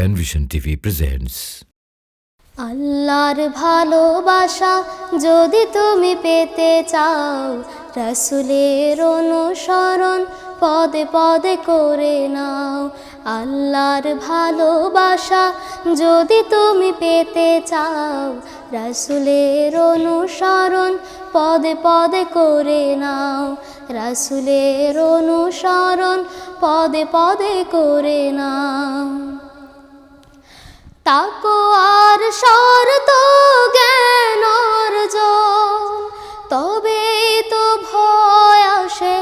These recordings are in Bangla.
Penvision TV presents. আল্লাহর ভালোবাসা যদি তুমি পেতে চাও, রসুলের অনুসরণ পদে পদে করে নাও আল্লাহর ভালোবাসা যদি তুমি পেতে চাও, রসুলের অনুসরণ পদে পদে করে নাও রসুলের অনুসরণ পদে পদে করে নাও তাকো আর শর্ত জ্ঞান অর্জন। তবে তো ভয় আসে,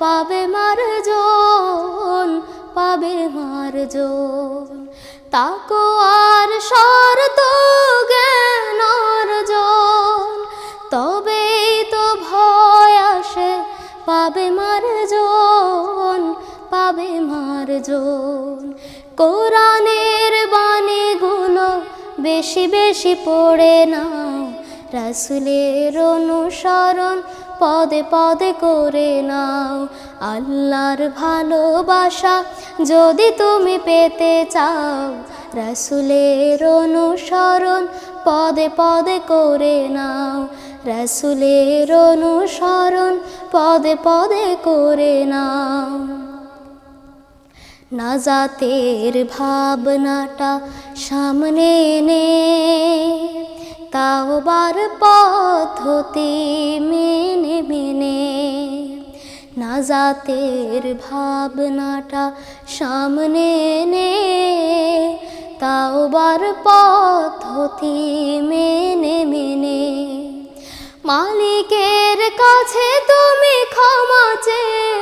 পাবে মার্জন পাবে মার্জন। তাকো আর শর্ত জ্ঞান তবে তো ভয় আসে, পাবে মার্জন পাবে মার্জন। কোরআনের বাণীগুলো বেশি বেশি পড়ে নাও। রাসুলের অনুসরণ পদে পদে করে নাও। আল্লাহর ভালোবাসা যদি তুমি পেতে চাও, রাসুলের অনুসরণ পদে পদে করে নাও। রাসুলের অনুসরণ পদে পদে করে নাও। নাজাতের ভাবনাটা সামনে এনে তাওবার পদ্ধতি মেনে মেনে। নাজাতের ভাবনাটা সামনে এনে তাওবার পদ্ধতি মেনে মেনে। মালিকের কাছে তুমি ক্ষমা চেয়ে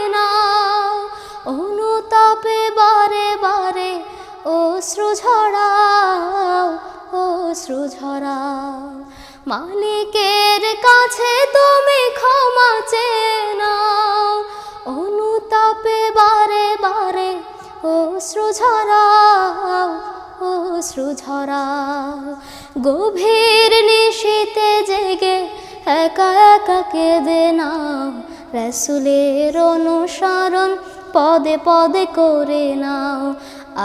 ঝরাও মালিকের কাছে তুমি ক্ষমা চেয়ে নাও। অনুতাপে বারে বারে অশ্রু ঝরাও অশ্রু ঝরাও গভীর নিশীতে জেগে একা একা কেঁদে নাও। রসুলের অনুসরণ পদে পদে করে নাও।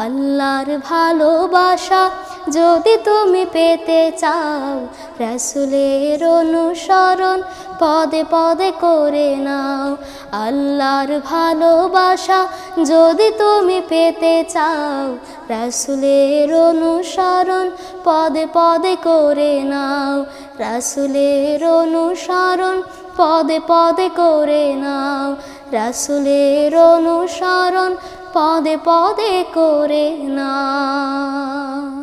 আল্লাহর ভালোবাসা যদি তুমি পেতে চাও, রসুলের অনুসরণ পদে পদে করে নাও। আল্লাহর ভালোবাসা যদি তুমি পেতে চাও, রসুলের অনুসরণ পদে পদে করে নাও। রসুলের অনুসরণ পদে পদে করে নাও। রসুলের অনুসরণ পদে পদে করে নাও।